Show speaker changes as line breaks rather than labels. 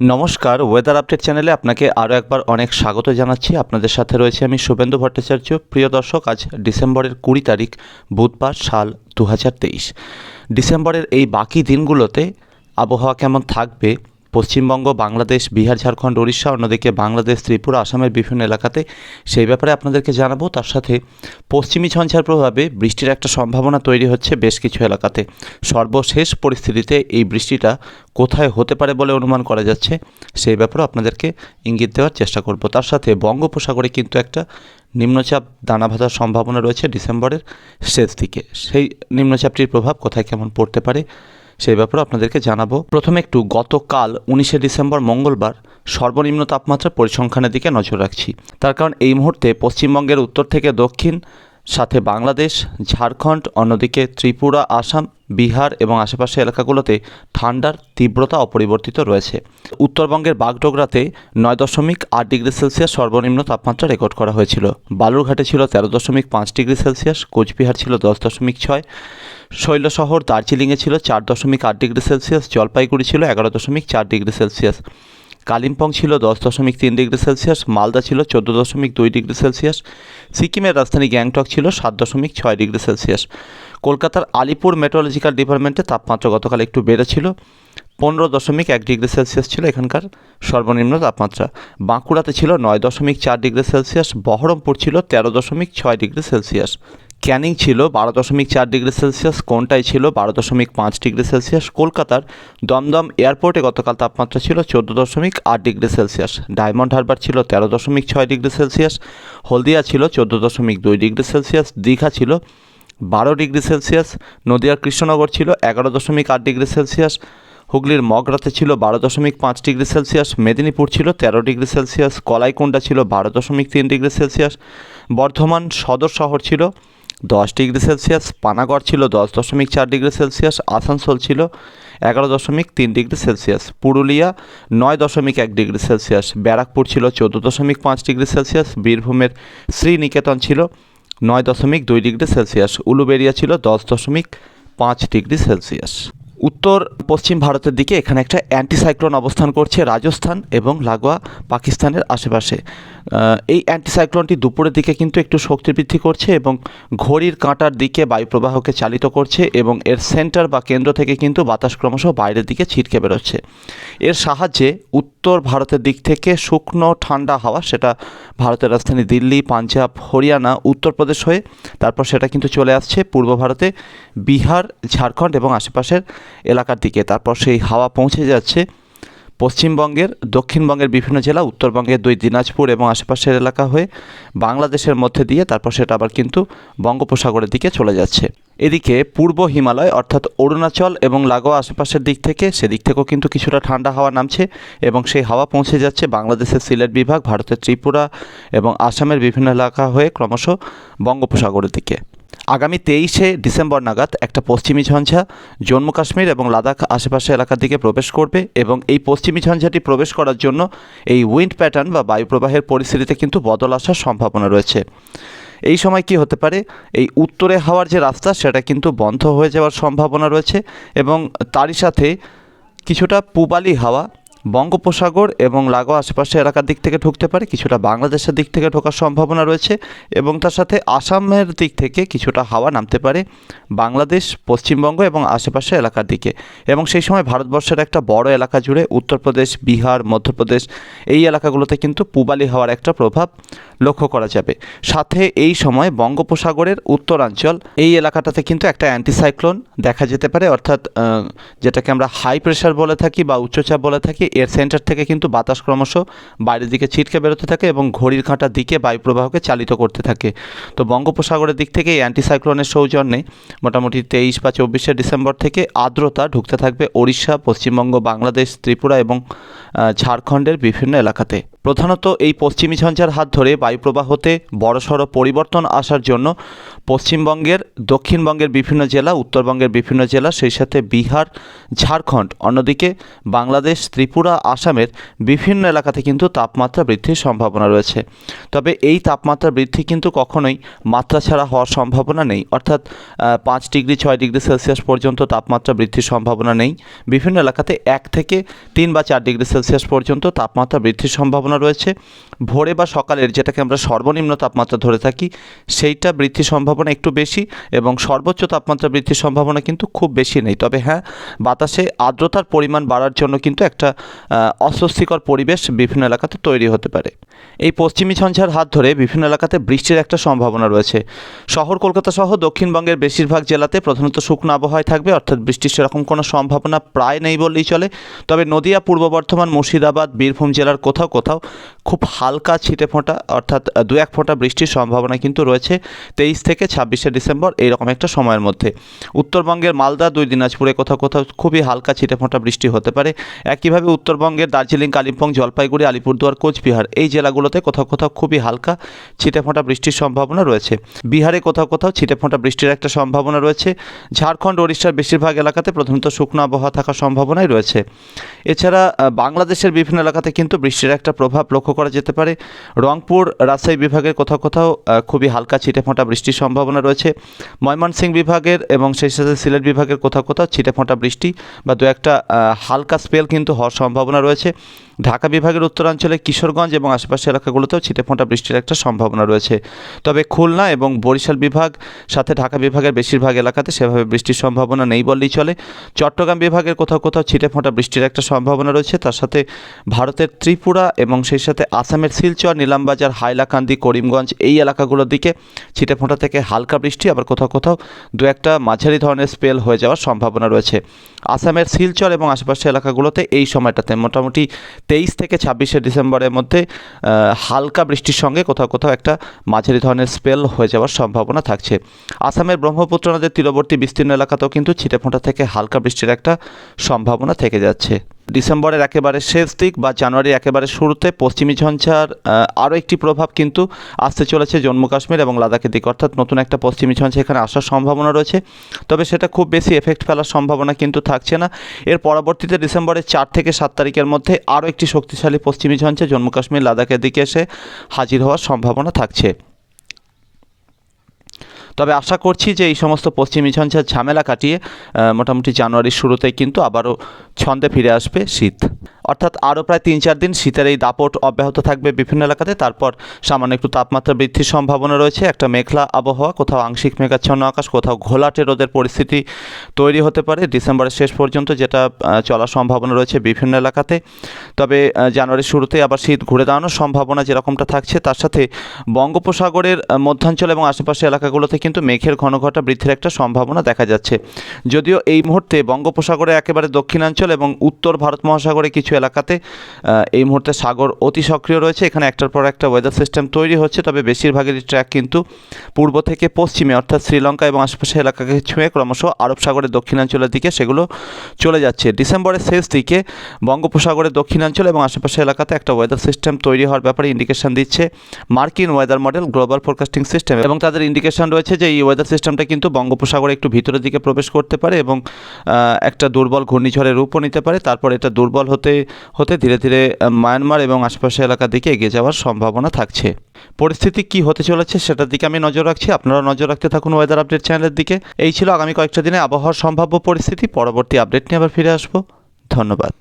নমস্কার weather update চ্যানেলে আপনাকে আরও একবার অনেক স্বাগত জানাচ্ছি। আপনাদের সাথে রয়েছে আমি শুভেন্দু ভট্টাচার্য। প্রিয় দর্শক, আজ ডিসেম্বরের কুড়ি তারিখ, বুধবার সাল দু হাজার তেইশ। ডিসেম্বরের এই বাকি দিনগুলোতে আবহাওয়া কেমন থাকবে? পশ্চিমবঙ্গ, বাংলাদেশ, বিহার, ঝাড়খণ্ড উড়িষ্যা অন্যদিকে বাংলাদেশ, ত্রিপুরা, আসামের বিভিন্ন এলাকাতে সেই ব্যাপারে আপনাদেরকে জানাব। তার সাথে পশ্চিমী ঝঞ্ঝার প্রভাবে বৃষ্টির একটা সম্ভাবনা তৈরি হচ্ছে বেশ কিছু এলাকাতে। সর্বশেষ পরিস্থিতিতে এই বৃষ্টিটা কোথায় হতে পারে বলে অনুমান করা যাচ্ছে, সেই ব্যাপারে আপনাদেরকে ইঙ্গিত দেওয়ার চেষ্টা করব। তার সাথে বঙ্গোপসাগরে কিন্তু একটা নিম্নচাপ দানা ভাতার সম্ভাবনা রয়েছে ডিসেম্বরের শেষ দিকে। সেই নিম্নচাপটির প্রভাব কোথায় কেমন পড়তে পারে সেই ব্যাপারে আপনাদেরকে জানাব। প্রথমে একটু, গতকাল উনিশে ডিসেম্বর মঙ্গলবার সর্বনিম্ন তাপমাত্রা পরিসংখ্যানের দিকে নজর রাখছি। তার কারণ এই মুহূর্তে পশ্চিমবঙ্গের উত্তর থেকে দক্ষিণ সাথে বাংলাদেশ, ঝাড়খণ্ড, অন্যদিকে ত্রিপুরা, আসাম, বিহার এবং আশেপাশের এলাকাগুলোতে ঠান্ডার তীব্রতা অপরিবর্তিত রয়েছে। উত্তরবঙ্গের বাগডোগরাতে নয় দশমিক আট ডিগ্রি সেলসিয়াস সর্বনিম্ন তাপমাত্রা রেকর্ড করা হয়েছিল। বালুরঘাটে ছিল তেরো দশমিক পাঁচ ডিগ্রি সেলসিয়াস, কোচবিহার ছিল দশ দশমিক ছয়, শৈলশহর দার্জিলিংয়ে ছিল চার দশমিক আট ডিগ্রি সেলসিয়াস, জলপাইগুড়ি ছিল এগারো দশমিক চার ডিগ্রি সেলসিয়াস। কালিম্পং ছিল দশ দশমিক তিন ডিগ্রি সেলসিয়াস, মালদা ছিল চোদ্দ দশমিক দুই ডিগ্রি সেলসিয়াস, সিকিমের রাজধানী গ্যাংটক ছিল সাত দশমিক ছয় ডিগ্রি সেলসিয়াস। কলকাতার আলিপুর মেট্রোলজিক্যাল ডিপার্টমেন্টে তাপমাত্রা গতকাল একটু বেড়েছিল, পনেরো দশমিক এক ডিগ্রি সেলসিয়াস ছিল এখানকার সর্বনিম্ন তাপমাত্রা। বাঁকুড়াতে ছিল নয় দশমিক চার ডিগ্রি সেলসিয়াস, বহরমপুর ছিল তেরো দশমিক ছয় ডিগ্রি সেলসিয়াস। ক্যানিং ছিল বারো দশমিক চার ডিগ্রি সেলসিয়াস, কোনটাই ছিল বারো দশমিক পাঁচ ডিগ্রি সেলসিয়াস। কলকাতার দমদম এয়ারপোর্টে গতকাল তাপমাত্রা ছিল চোদ্দ দশমিক আট ডিগ্রি সেলসিয়াস। ডায়মন্ড হারবার ছিল তেরো দশমিক ছয় ডিগ্রি সেলসিয়াস। হলদিয়া ছিল চোদ্দ দশমিক দুই ডিগ্রি সেলসিয়াস। দীঘা ছিল বারো ডিগ্রি সেলসিয়াস। নদিয়ার কৃষ্ণনগর ছিল এগারো দশমিক আট ডিগ্রি সেলসিয়াস। হুগলির মগরাতে ছিল বারো দশমিক পাঁচ ডিগ্রি সেলসিয়াস। মেদিনীপুর ছিল তেরো ডিগ্রি সেলসিয়াস। কলাইকুণ্ডা ছিল বারো দশমিক তিন ডিগ্রি সেলসিয়াস। বর্ধমান সদর শহর ছিল দশ ডিগ্রি সেলসিয়াস, পানাগড় ছিল দশ দশমিক চার ডিগ্রি সেলসিয়াস, আসানসোল ছিল এগারো দশমিক তিন ডিগ্রি সেলসিয়াস, পুরুলিয়া নয় দশমিক এক ডিগ্রি সেলসিয়াস, ব্যারাকপুর ছিল চোদ্দ দশমিক পাঁচ ডিগ্রি সেলসিয়াস, বীরভূমের শ্রীনিকেতন ছিল নয় দশমিক দুই ডিগ্রি সেলসিয়াস উলুবেরিয়া ছিল দশ দশমিক পাঁচ ডিগ্রি সেলসিয়াস। উত্তর পশ্চিম ভারতের দিকে এখানে একটা অ্যান্টিসাইক্লোন অবস্থান করছে রাজস্থান এবং লাগোয়া পাকিস্তানের আশেপাশে। এই অ্যান্টিসাইক্লোনটি দুপুরের দিকে কিন্তু একটু শক্তি বৃদ্ধি করছে এবং ঘড়ির কাঁটার দিকে বায়ুপ্রবাহকে চালিত করছে এবং এর সেন্টার বা কেন্দ্র থেকে কিন্তু বাতাস ক্রমশ বাইরের দিকে ছিটকে বেরোচ্ছে। এর সাহায্যে উত্তর ভারতের দিক থেকে শুকনো ঠান্ডা হাওয়া, সেটা ভারতের রাজধানী দিল্লি, পাঞ্জাব, হরিয়ানা, উত্তরপ্রদেশ হয়ে তারপর সেটা কিন্তু চলে আসছে পূর্ব ভারতে, বিহার, ঝাড়খণ্ড এবং আশেপাশের এলাকার দিকে। তারপর সেই হাওয়া পৌঁছে যাচ্ছে পশ্চিমবঙ্গের, দক্ষিণবঙ্গের বিভিন্ন জেলা, উত্তরবঙ্গের দুই দিনাজপুর এবং আশেপাশের এলাকা হয়ে বাংলাদেশের মধ্যে দিয়ে তারপর সেটা আবার কিন্তু বঙ্গোপসাগরের দিকে চলে যাচ্ছে। এদিকে পূর্ব হিমালয় অর্থাৎ অরুণাচল এবং লাগোয়া আশেপাশের দিক থেকে, সেদিক থেকেও কিন্তু কিছুটা ঠান্ডা হাওয়া নামছে এবং সেই হাওয়া পৌঁছে যাচ্ছে বাংলাদেশের সিলেট বিভাগ, ভারতের ত্রিপুরা এবং আসামের বিভিন্ন এলাকা হয়ে ক্রমশ বঙ্গোপসাগরের দিকে। আগামী তেইশে ডিসেম্বর নাগাদ একটা পশ্চিমী ঝঞ্ঝা জম্মু কাশ্মীর এবং লাদাখ আশেপাশে এলাকার দিকে প্রবেশ করবে এবং এই পশ্চিমী ঝঞ্ঝাটি প্রবেশ করার জন্য এই উইন্ড প্যাটার্ন বা বায়ুপ্রবাহের পরিস্থিতিতে কিন্তু বদল আসার সম্ভাবনা রয়েছে। এই সময় কি হতে পারে? এই উত্তরে হাওয়ার যে রাস্তা, সেটা কিন্তু বন্ধ হয়ে যাওয়ার সম্ভাবনা রয়েছে এবং তারই সাথে কিছুটা পূবালি হাওয়া বঙ্গোপসাগর এবং লাগোয়া আশেপাশে এলাকার দিক থেকে ঢুকতে পারে, কিছুটা বাংলাদেশের দিক থেকে ঢোকার সম্ভাবনা রয়েছে এবং তার সাথে আসামের দিক থেকে কিছুটা হাওয়া নামতে পারে বাংলাদেশ, পশ্চিমবঙ্গ এবং আশেপাশে এলাকার দিকে। এবং সেই সময় ভারতবর্ষের একটা বড় এলাকা জুড়ে উত্তরপ্রদেশ, বিহার, মধ্যপ্রদেশ এই এলাকাগুলোতে কিন্তু পূবালি হাওয়ার একটা প্রভাব লক্ষ্য করা যাবে। সাথে এই সময় বঙ্গোপসাগরের উত্তরাঞ্চল এই এলাকাটাতে কিন্তু একটা অ্যান্টিসাইক্লোন দেখা যেতে পারে, অর্থাৎ যেটাকে আমরা হাই প্রেশার বলে থাকি বা উচ্চচাপ বলে থাকি। এর সেন্টার থেকে কিন্তু বাতাস ক্রমশ বাইরের দিকে ছিটকে বেরোতে থাকে এবং ঘড়ির কাঁটার দিকে বায়ুপ্রবাহকে চালিত করতে থাকে। তো বঙ্গোপসাগরের দিক থেকে এই অ্যান্টিসাইক্লোনের সৌজন্যে মোটামুটি তেইশ বা চব্বিশে ডিসেম্বর থেকে আর্দ্রতা ঢুকতে থাকবে ওড়িশা, পশ্চিমবঙ্গ, বাংলাদেশ, ত্রিপুরা এবং ঝাড়খণ্ডের বিভিন্ন এলাকাতে। প্রধানত এই পশ্চিমী ঝঞ্ঝার হাত ধরে বায়ুপ্রবাহতে বড়সড় পরিবর্তন আসার জন্য পশ্চিমবঙ্গের, দক্ষিণবঙ্গের বিভিন্ন জেলা, উত্তরবঙ্গের বিভিন্ন জেলা, সেই সাথে বিহার, ঝাড়খণ্ড, অন্যদিকে বাংলাদেশ, ত্রিপুরা ত্রিপুরা আসামের বিভিন্ন এলাকাতে কিন্তু তাপমাত্রা বৃদ্ধির সম্ভাবনা রয়েছে। তবে এই তাপমাত্রা বৃদ্ধি কিন্তু কখনোই মাত্রা ছাড়া হওয়ার সম্ভাবনা নেই। অর্থাৎ পাঁচ ডিগ্রি, ছয় ডিগ্রি সেলসিয়াস পর্যন্ত তাপমাত্রা বৃদ্ধির সম্ভাবনা নেই। বিভিন্ন এলাকাতে এক থেকে তিন বা চার ডিগ্রি সেলসিয়াস পর্যন্ত তাপমাত্রা বৃদ্ধির সম্ভাবনা রয়েছে। ভোরে বা সকালের যেটাকে আমরা সর্বনিম্ন তাপমাত্রা ধরে থাকি, সেইটা বৃদ্ধির সম্ভাবনা একটু বেশি এবং সর্বোচ্চ তাপমাত্রা বৃদ্ধির সম্ভাবনা কিন্তু খুব বেশি নেই। তবে হ্যাঁ বাতাসে আর্দ্রতার পরিমাণ বাড়ার জন্য কিন্তু একটা অস্বস্তিকর পরিবেশ বিভিন্ন এলাকাতে তৈরি হতে পারে। এই পশ্চিমী ঝঞ্ঝার হাত ধরে বিভিন্ন এলাকাতে বৃষ্টির একটা সম্ভাবনা রয়েছে। শহর কলকাতা সহ দক্ষিণবঙ্গের বেশিরভাগ জেলাতে প্রধানত শুকনো আবহাওয়ায় থাকবে, অর্থাৎ বৃষ্টির সেরকম কোনো সম্ভাবনা প্রায় নেই বললেই চলে। তবে নদিয়া, পূর্ব বর্ধমান, মুর্শিদাবাদ, বীরভূম জেলার কোথাও কোথাও খুব হালকা ছিটে ফোঁটা, অর্থাৎ দু এক ফোঁটা বৃষ্টির সম্ভাবনা কিন্তু রয়েছে তেইশ থেকে ছাব্বিশে ডিসেম্বর এইরকম একটা সময়ের মধ্যে। উত্তরবঙ্গের মালদা, দুই দিনাজপুরে কোথাও কোথাও খুবই হালকা ছিটে ফোঁটা বৃষ্টি হতে পারে। একইভাবে উত্তরবঙ্গের দার্জিলিং, কালিম্পং, জলপাইগুড়ি, আলিপুরদুয়ার, কোচবিহার এই জেলাগুলোতে কোথাও কোথাও খুবই হালকা ছিটে ফোঁটা বৃষ্টির সম্ভাবনা রয়েছে। বিহারে কোথাও কোথাও ছিটে ফোঁটা বৃষ্টির একটা সম্ভাবনা রয়েছে। ঝাড়খণ্ড, ওড়িশার বেশিরভাগ এলাকাতে প্রধানত শুকনো আবহাওয়া থাকার সম্ভাবনাই রয়েছে। এছাড়া বাংলাদেশের বিভিন্ন এলাকাতে কিন্তু বৃষ্টির একটা প্রভাব লক্ষ্য করা যেতে পারে। রংপুর, রাজশাহী বিভাগের কোথাও কোথাও খুবই হালকা ছিটে ফোঁটা বৃষ্টির সম্ভাবনা রয়েছে। ময়মনসিংহ বিভাগের এবং সেই সাথে সিলেট বিভাগের কোথাও কোথাও ছিটে ফোঁটা বৃষ্টি বা দু একটা হালকা স্পেল কিন্তু হওয়ার সম্ভাবনা রয়েছে। ঢাকা বিভাগের উত্তরাঞ্চলে কিশোরগঞ্জ এবং আশেপাশের এলাকাগুলোতেও ছিটেফোঁটা বৃষ্টির একটা সম্ভাবনা রয়েছে। তবে খুলনা এবং বরিশাল বিভাগ সাথে ঢাকা বিভাগের বেশিরভাগ এলাকাতে সেভাবে বৃষ্টির সম্ভাবনা নেই বললেই চলে। চট্টগ্রাম বিভাগের কোথাও কোথাও ছিটেফোঁটা বৃষ্টির একটা সম্ভাবনা রয়েছে। তার সাথে ভারতের ত্রিপুরা এবং সেই সাথে আসামের শিলচর, নীলামবাজার, হাইলাকান্দি, করিমগঞ্জ এই এলাকাগুলোর দিকে ছিটেফোঁটা থেকে হালকা বৃষ্টি, আবার কোথাও কোথাও দু একটা মাঝারি ধরনের স্পেল হয়ে যাওয়ার সম্ভাবনা রয়েছে। আসামের শিলচর এবং আশেপাশের এলাকাগুলোতে এই সময়টাতে মোটামুটি তেইশ থেকে ছাব্বিশে ডিসেম্বরের মধ্যে হালকা বৃষ্টির সঙ্গে কোথাও কোথাও একটা মাঝারি ধরনের স্পেল হয়ে যাওয়ার সম্ভাবনা থাকছে। আসামের ব্রহ্মপুত্র নদের তীরবর্তী বিস্তীর্ণ এলাকাতেও কিন্তু ছিটেফোঁটা থেকে হালকা বৃষ্টির একটা সম্ভাবনা থেকে যাচ্ছে। ডিসেম্বরের একেবারে শেষ দিক বা জানুয়ারির একেবারে শুরুতে পশ্চিমী ঝঞ্ঝার আরও একটি প্রভাব কিন্তু আসতে চলেছে জম্মু কাশ্মীর এবং লাদাখের দিক। অর্থাৎ নতুন একটা পশ্চিমী ঝঞ্ঝা এখানে আসার সম্ভাবনা রয়েছে। তবে সেটা খুব বেশি এফেক্ট ফেলার সম্ভাবনা কিন্তু থাকছে না। এর পরবর্তীতে ডিসেম্বরের চার থেকে সাত তারিখের মধ্যে আরও একটি শক্তিশালী পশ্চিমী ঝঞ্ঝা জম্মু কাশ্মীর, লাদাখের দিকে এসে হাজির হওয়ার সম্ভাবনা থাকছে। তবে আশা করছি যে এই সমস্ত পশ্চিমী ঝঞ্ঝার ঝামেলা কাটিয়ে মোটামুটি জানুয়ারির শুরুতেই কিন্তু আবারও ছন্দে ফিরে আসবে শীত। অর্থাৎ আরও প্রায় তিন চার দিন শীতের এই দাপট অব্যাহত থাকবে বিভিন্ন এলাকাতে। তারপর সামান্য একটু তাপমাত্রা বৃদ্ধির সম্ভাবনা রয়েছে। একটা মেঘলা আবহাওয়া, কোথাও আংশিক মেঘাচ্ছন্ন আকাশ, কোথাও ঘোলাটে রোদের পরিস্থিতি তৈরি হতে পারে ডিসেম্বরের শেষ পর্যন্ত, যেটা চলার সম্ভাবনা রয়েছে বিভিন্ন এলাকাতে। তবে জানুয়ারির শুরুতে আবার শীত ঘুরে দাঁড়ানোর সম্ভাবনা যেরকমটা থাকছে, তার সাথে বঙ্গোপসাগরের মধ্যাঞ্চল এবং আশেপাশে এলাকাগুলোতে কিন্তু মেঘের ঘনঘটা বৃদ্ধির একটা সম্ভাবনা দেখা যাচ্ছে। যদিও এই মুহূর্তে বঙ্গোপসাগরে একেবারে দক্ষিণাঞ্চল এবং উত্তর ভারত মহাসাগরে কিছু এলাকাতে এই মুহূর্তে সাগর অতি সক্রিয় রয়েছে। এখানে একটার পর একটা ওয়েদার সিস্টেম তৈরি হচ্ছে, তবে বেশিরভাগেরই ট্র্যাক কিন্তু পূর্ব থেকে পশ্চিমে, অর্থাৎ শ্রীলঙ্কা এবং আশেপাশের এলাকাকে ছুঁয়ে ক্রমশ আরব সাগরের দক্ষিণাঞ্চলের দিকে সেগুলো চলে যাচ্ছে। ডিসেম্বরের শেষ দিকে বঙ্গোপসাগরের দক্ষিণাঞ্চল এবং আশেপাশের এলাকাতে একটা ওয়েদার সিস্টেম তৈরি হওয়ার ব্যাপারে ইন্ডিকেশন দিচ্ছে মার্কিন weather model global forecasting system এবং তাদের ইন্ডিকেশন রয়েছে যে এই ওয়েদার সিস্টেমটা কিন্তু বঙ্গোপসাগরে একটু ভিতরের দিকে প্রবেশ করতে পারে এবং একটা দুর্বল ঘূর্ণিঝড়ের রূপও নিতে পারে, তারপর এটা দুর্বল হতে হতে ধীরে ধীরে মায়ানমার এবং আশেপাশে এলাকার দিকে এগিয়ে যাওয়ার সম্ভাবনা থাকছে। পরিস্থিতি কি হতে চলেছে সেটার দিকে আমি নজর রাখছি আপনারা নজর রাখতে থাকুন ওয়েদার আপডেট চ্যানেলের দিকে। এই ছিল আগামী কয়েকটা দিনে আবহাওয়ার সম্ভাব্য পরিস্থিতি, পরবর্তী আপডেট নিয়ে আবার ফিরে আসব। ধন্যবাদ।